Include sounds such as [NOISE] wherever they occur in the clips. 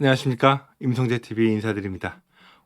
안녕하십니까 임성재 TV 인사드립니다.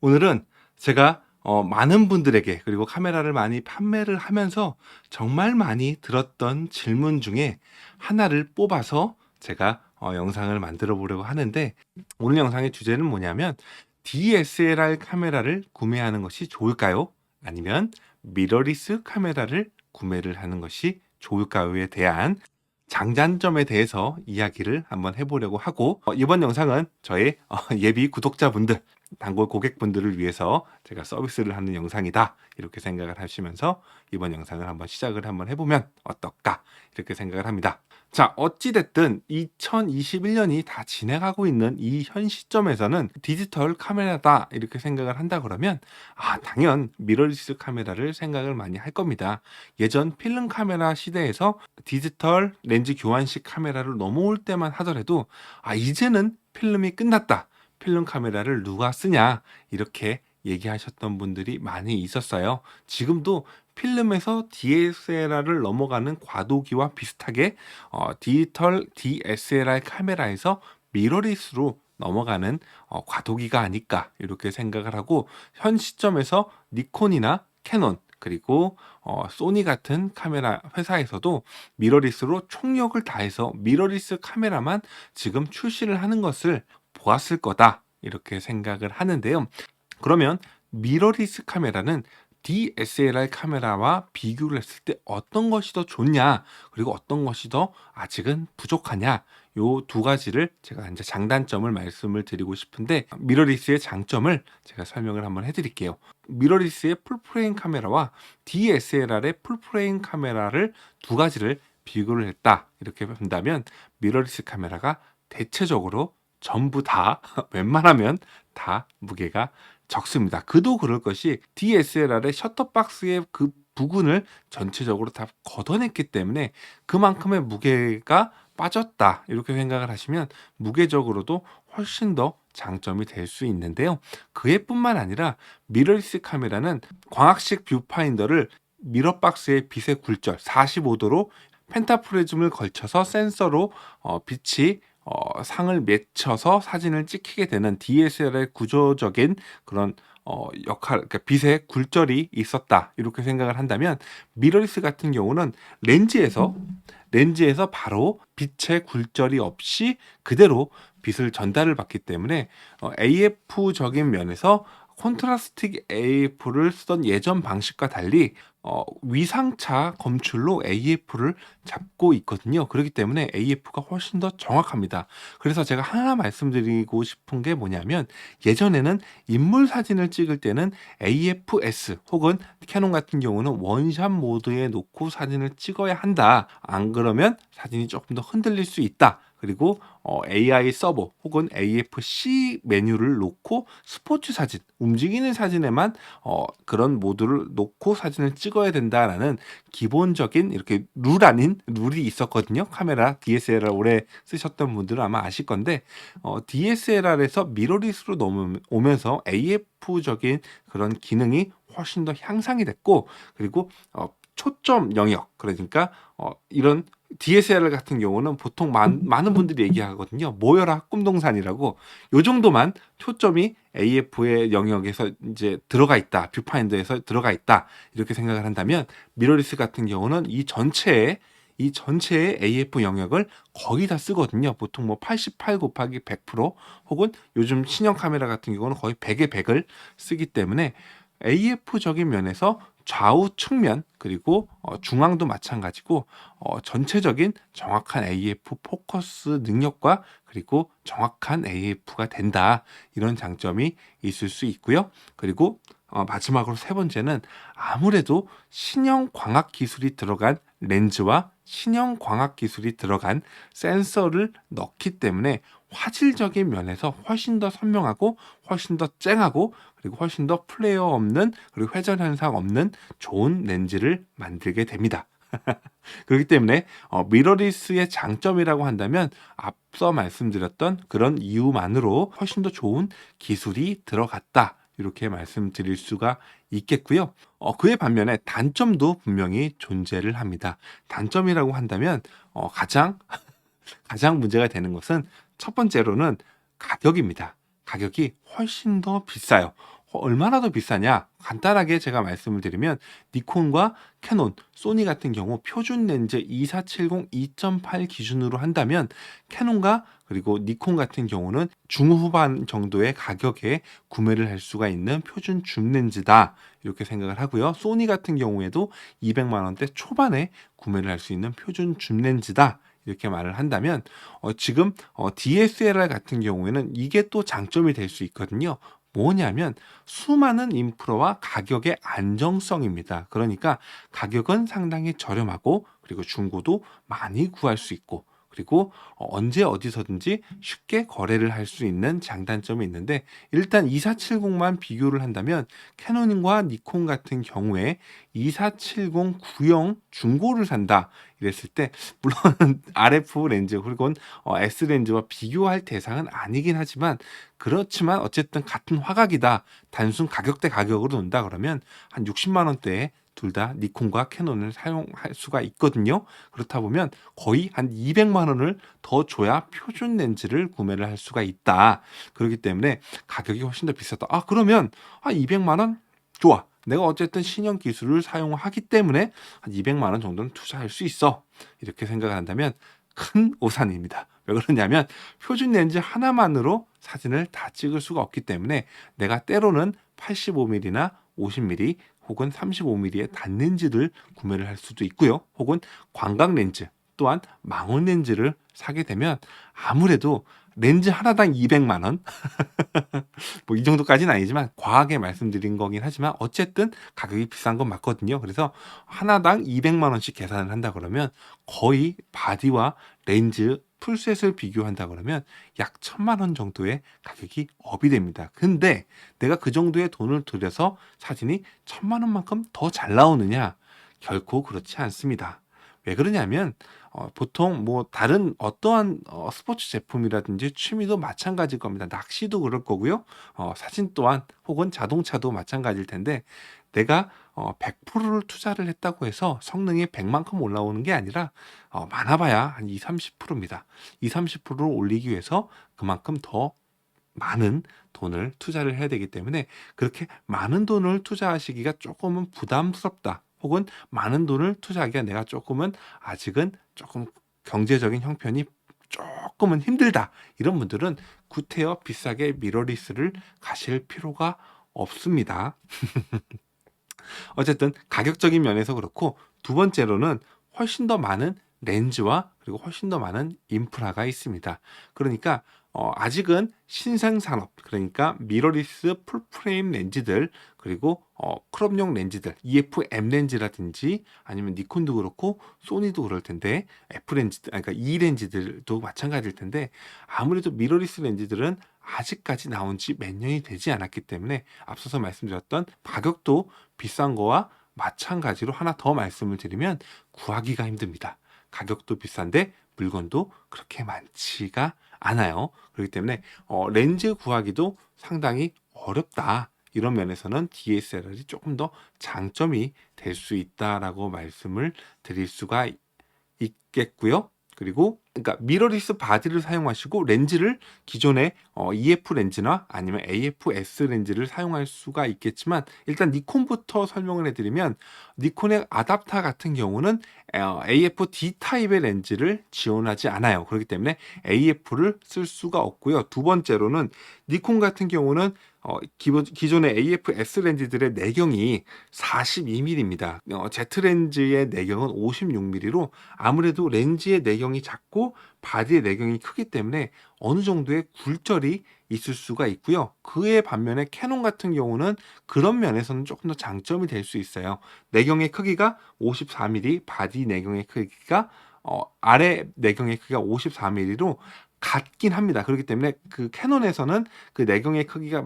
오늘은 제가 어, 많은 분들에게 그리고 카메라를 많이 판매를 하면서 정말 많이 들었던 질문 중에 하나를 뽑아서 제가 어, 영상을 만들어 보려고 하는데 오늘 영상의 주제는 뭐냐면 DSLR 카메라를 구매하는 것이 좋을까요? 아니면 미러리스 카메라를 구매를 하는 것이 좋을까요에 대한 장단점에 대해서 이야기를 한번 해보려고 하고 어, 이번 영상은 저의 어, 예비 구독자분들 단골 고객분들을 위해서 제가 서비스를 하는 영상이다 이렇게 생각을 하시면서 이번 영상을 한번 시작을 한번 해보면 어떨까 이렇게 생각을 합니다. 자 어찌됐든 2021년이 다 지나가고 있는 이 현 시점에서는 디지털 카메라다 이렇게 생각을 한다 그러면 아 당연 미러리스 카메라를 생각을 많이 할 겁니다. 예전 필름 카메라 시대에서 디지털 렌즈 교환식 카메라를 넘어올 때만 하더라도 아 이제는 필름이 끝났다. 필름 카메라를 누가 쓰냐 이렇게 얘기하셨던 분들이 많이 있었어요. 지금도 필름에서 DSLR을 넘어가는 과도기와 비슷하게 어, 디지털 DSLR 카메라에서 미러리스로 넘어가는 어, 과도기가 아닐까 이렇게 생각을 하고 현 시점에서 니콘이나 캐논 그리고 어, 소니 같은 카메라 회사에서도 미러리스로 총력을 다해서 미러리스 카메라만 지금 출시를 하는 것을 보았을 거다 이렇게 생각을 하는데요. 그러면 미러리스 카메라는 DSLR 카메라와 비교를 했을 때 어떤 것이 더 좋냐 그리고 어떤 것이 더 아직은 부족하냐 요 두 가지를 제가 이제 장단점을 말씀을 드리고 싶은데 미러리스의 장점을 제가 설명을 한번 해드릴게요. 미러리스의 풀프레임 카메라와 DSLR의 풀프레임 카메라를 두 가지를 비교를 했다 이렇게 본다면 미러리스 카메라가 대체적으로 전부 다 [LAUGHS] 웬만하면 다 무게가 적습니다. 그도 그럴 것이 DSLR의 셔터박스의 그 부분을 전체적으로 다 걷어냈기 때문에 그만큼의 무게가 빠졌다 이렇게 생각을 하시면 무게적으로도 훨씬 더 장점이 될 수 있는데요. 그에 뿐만 아니라 미러리스 카메라는 광학식 뷰파인더를 미러박스의 빛의 굴절 45도로 펜타프레즘을 걸쳐서 센서로 어, 빛이 어, 상을 맺혀서 사진을 찍히게 되는 DSLR의 구조적인 그런 어, 역할, 그러니까 빛의 굴절이 있었다. 이렇게 생각을 한다면 미러리스 같은 경우는 렌즈에서 렌즈에서 바로 빛의 굴절이 없이 그대로 빛을 전달을 받기 때문에 어, AF적인 면에서 콘트라스틱 AF를 쓰던 예전 방식과 달리 어, 위상차 검출로 AF를 잡고 있거든요. 그렇기 때문에 AF가 훨씬 더 정확합니다. 그래서 제가 하나 말씀드리고 싶은 게 뭐냐면 예전에는 인물 사진을 찍을 때는 AFS 혹은 캐논 같은 경우는 원샷 모드에 놓고 사진을 찍어야 한다. 안 그러면 사진이 조금 더 흔들릴 수 있다. 그리고 어, AI 서버 혹은 AFC 메뉴를 놓고 스포츠 사진, 움직이는 사진에만 어, 그런 모드를 놓고 사진을 찍어야 된다라는 기본적인 이렇게 룰 아닌 룰이 있었거든요. 카메라 DSLR 오래 쓰셨던 분들은 아마 아실 건데 어, DSLR에서 미러리스로 넘어오면서 AF적인 그런 기능이 훨씬 더 향상이 됐고 그리고 어, 초점 영역 그러니까 어, 이런 DSLR 같은 경우는 보통 많, 많은 분들이 얘기하거든요. 모여라 꿈동산이라고 요 정도만 초점이 AF의 영역에서 이제 들어가 있다. 뷰파인더에서 들어가 있다. 이렇게 생각을 한다면 미러리스 같은 경우는 이 전체에 이 전체의 AF 영역을 거의 다 쓰거든요. 보통 뭐 88 곱하기 100% 혹은 요즘 신형 카메라 같은 경우는 거의 100에 100을 쓰기 때문에 AF적인 면에서 좌우 측면 그리고 어, 중앙도 마찬가지고 어, 전체적인 정확한 AF 포커스 능력과 그리고 정확한 AF가 된다 이런 장점이 있을 수 있고요. 그리고 어, 마지막으로 세 번째는 아무래도 신형 광학 기술이 들어간 렌즈와 신형 광학 기술이 들어간 센서를 넣기 때문에 화질적인 면에서 훨씬 더 선명하고 훨씬 더 쨍하고 그리고 훨씬 더 플레이어 없는 그리고 회전 현상 없는 좋은 렌즈를 만들게 됩니다. [LAUGHS] 그렇기 때문에 어, 미러리스의 장점이라고 한다면 앞서 말씀드렸던 그런 이유만으로 훨씬 더 좋은 기술이 들어갔다. 이렇게 말씀드릴 수가 있겠고요. 어, 그에 반면에 단점도 분명히 존재를 합니다. 단점이라고 한다면 어, 가장 [LAUGHS] 가장 문제가 되는 것은 첫 번째로는 가격입니다. 가격이 훨씬 더 비싸요. 어, 얼마나 더 비싸냐? 간단하게 제가 말씀을 드리면 니콘과 캐논, 소니 같은 경우 표준 렌즈 2470 2.8 기준으로 한다면 캐논과 그리고 니콘 같은 경우는 중후반 정도의 가격에 구매를 할 수가 있는 표준 줌 렌즈다. 이렇게 생각을 하고요. 소니 같은 경우에도 200만 원대 초반에 구매를 할 수 있는 표준 줌 렌즈다. 이렇게 말을 한다면 어, 지금 어, DSLR 같은 경우에는 이게 또 장점이 될 수 있거든요. 뭐냐면 수많은 인프라와 가격의 안정성입니다. 그러니까 가격은 상당히 저렴하고 그리고 중고도 많이 구할 수 있고 그리고 어, 언제 어디서든지 쉽게 거래를 할 수 있는 장단점이 있는데 일단 2470만 비교를 한다면 캐논과 니콘 같은 경우에 2470 구형 중고를 산다 이랬을 때 [LAUGHS] 물론 RF 렌즈 그리고 어, S 렌즈와 비교할 대상은 아니긴 하지만 그렇지만 어쨌든 같은 화각이다. 단순 가격대 가격으로 논다 그러면 한 60만 원대에 둘 다 니콘과 캐논을 사용할 수가 있거든요. 그렇다 보면 거의 한 200만 원을 더 줘야 표준 렌즈를 구매를 할 수가 있다. 그렇기 때문에 가격이 훨씬 더 비싸다. 아 그러면 한 200만 원 좋아. 내가 어쨌든 신형 기술을 사용하기 때문에 한 200만 원 정도는 투자할 수 있어. 이렇게 생각을 한다면 큰 오산입니다. 왜 그러냐면 표준 렌즈 하나만으로 사진을 다 찍을 수가 없기 때문에 내가 때로는 85mm나 50mm 혹은 35mm의 단렌즈를 구매를 할 수도 있고요. 혹은 광각 렌즈 또한 망원 렌즈를 사게 되면 아무래도 렌즈 하나당 200만 원. [LAUGHS] 뭐 이 정도까지는 아니지만 과하게 말씀드린 거긴 하지만 어쨌든 가격이 비싼 건 맞거든요. 그래서 하나당 200만 원씩 계산을 한다 그러면 거의 바디와 렌즈 풀셋을 비교한다 그러면 약 천만 원 정도의 가격이 업이 됩니다. 근데 내가 그 정도의 돈을 들여서 사진이 천만 원만큼 더 잘 나오느냐? 결코 그렇지 않습니다. 왜 그러냐면 어, 보통 뭐 다른 어떠한 어, 스포츠 제품이라든지 취미도 마찬가지일 겁니다. 낚시도 그럴 거고요. 어, 사진 또한 혹은 자동차도 마찬가지일 텐데 내가 어, 100%를 투자를 했다고 해서 성능이 100만큼 올라오는 게 아니라 어, 많아봐야 한 2, 30%입니다. 2, 30%를 올리기 위해서 그만큼 더 많은 돈을 투자를 해야 되기 때문에 그렇게 많은 돈을 투자하시기가 조금은 부담스럽다. 혹은 많은 돈을 투자하기가 내가 조금은 아직은 조금 경제적인 형편이 조금은 힘들다. 이런 분들은 구태여 비싸게 미러리스를 가실 필요가 없습니다. [LAUGHS] 어쨌든 가격적인 면에서 그렇고 두 번째로는 훨씬 더 많은 렌즈와 그리고 훨씬 더 많은 인프라가 있습니다. 그러니까 어, 아직은 신생 산업 그러니까 미러리스 풀프레임 렌즈들 그리고 어, 크롭용 렌즈들 EF-M 렌즈라든지 아니면 니콘도 그렇고 소니도 그럴 텐데 F 렌즈 그러니까 E 렌즈들도 마찬가지일 텐데 아무래도 미러리스 렌즈들은 아직까지 나온 지 몇 년이 되지 않았기 때문에 앞서서 말씀드렸던 가격도 비싼 거와 마찬가지로 하나 더 말씀을 드리면 구하기가 힘듭니다. 가격도 비싼데 물건도 그렇게 많지가 않아요. 그렇기 때문에 어, 렌즈 구하기도 상당히 어렵다. 이런 면에서는 DSLR이 조금 더 장점이 될 수 있다라고 말씀을 드릴 수가 있겠고요. 그리고 그러니까 미러리스 바디를 사용하시고 렌즈를 기존의 어, EF 렌즈나 아니면 AF-S 렌즈를 사용할 수가 있겠지만 일단 니콘부터 설명을 해드리면 니콘의 아답타 같은 경우는 어, AF-D 타입의 렌즈를 지원하지 않아요. 그렇기 때문에 AF를 쓸 수가 없고요. 두 번째로는 니콘 같은 경우는 어, 기본, 기존의 AF-S 렌즈들의 내경이 42mm입니다. 어, Z 렌즈의 내경은 56mm로 아무래도 렌즈의 내경이 작고 바디의 내경이 크기 때문에 어느 정도의 굴절이 있을 수가 있고요. 그에 반면에 캐논 같은 경우는 그런 면에서는 조금 더 장점이 될 수 있어요. 내경의 크기가 54mm, 바디 내경의 크기가 어, 아래 내경의 크기가 54mm로 같긴 합니다. 그렇기 때문에 그 캐논에서는 그 내경의 크기가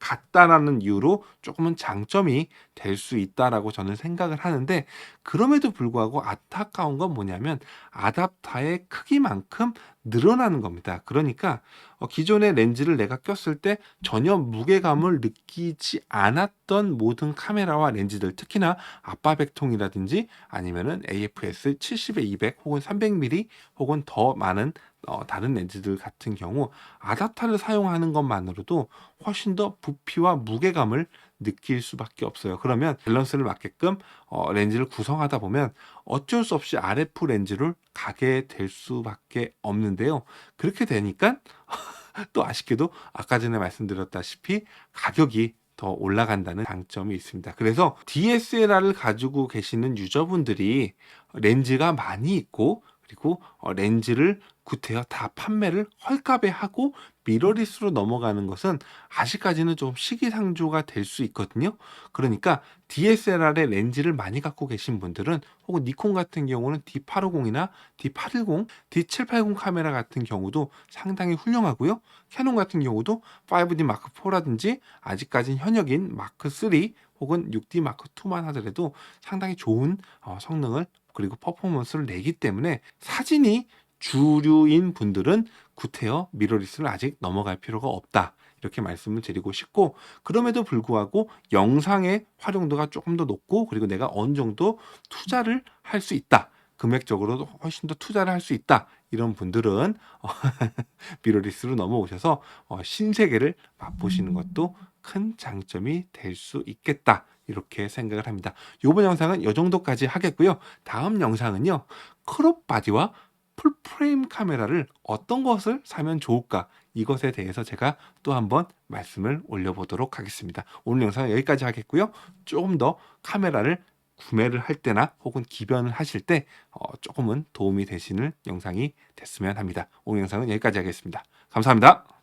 같다라는 이유로 조금은 장점이 될 수 있다라고 저는 생각을 하는데 그럼에도 불구하고 안타까운 건 뭐냐면 아답타의 크기만큼 늘어나는 겁니다. 그러니까 어, 기존의 렌즈를 내가 꼈을 때 전혀 무게감을 느끼지 않았던 모든 카메라와 렌즈들 특히나 아빠 백통이라든지 아니면은 AFS 70에 200 혹은 300mm 혹은 더 많은 어, 다른 렌즈들 같은 경우 아다타를 사용하는 것만으로도 훨씬 더 부피와 무게감을 느낄 수밖에 없어요. 그러면 밸런스를 맞게끔 어, 렌즈를 구성하다 보면 어쩔 수 없이 RF 렌즈를 가게 될 수밖에 없는데요. 그렇게 되니까 [LAUGHS] 또 아쉽게도 아까 전에 말씀드렸다시피 가격이 더 올라간다는 장점이 있습니다. 그래서 DSLR을 가지고 계시는 유저분들이 렌즈가 많이 있고 그리고 어, 렌즈를 구태여 다 판매를 헐값에 하고 미러리스로 넘어가는 것은 아직까지는 좀 시기상조가 될 수 있거든요. 그러니까 DSLR의 렌즈를 많이 갖고 계신 분들은 혹은 니콘 같은 경우는 D850이나 D810, D780 카메라 같은 경우도 상당히 훌륭하고요. 캐논 같은 경우도 5D 마크 4라든지 아직까지는 현역인 마크 3 혹은 6D 마크 2만 하더라도 상당히 좋은 어, 성능을 그리고 퍼포먼스를 내기 때문에 사진이 주류인 분들은 구태여 미러리스를 아직 넘어갈 필요가 없다. 이렇게 말씀을 드리고 싶고 그럼에도 불구하고 영상의 활용도가 조금 더 높고 그리고 내가 어느 정도 투자를 할 수 있다. 금액적으로도 훨씬 더 투자를 할 수 있다. 이런 분들은 어, [LAUGHS] 미러리스로 넘어오셔서 어, 신세계를 맛보시는 것도 큰 장점이 될 수 있겠다. 이렇게 생각을 합니다. 이번 영상은 이 정도까지 하겠고요. 다음 영상은요. 크롭 바디와 풀프레임 카메라를 어떤 것을 사면 좋을까? 이것에 대해서 제가 또 한번 말씀을 올려보도록 하겠습니다. 오늘 영상은 여기까지 하겠고요. 조금 더 카메라를 구매를 할 때나 혹은 기변을 하실 때 어, 조금은 도움이 되시는 영상이 됐으면 합니다. 오늘 영상은 여기까지 하겠습니다. 감사합니다.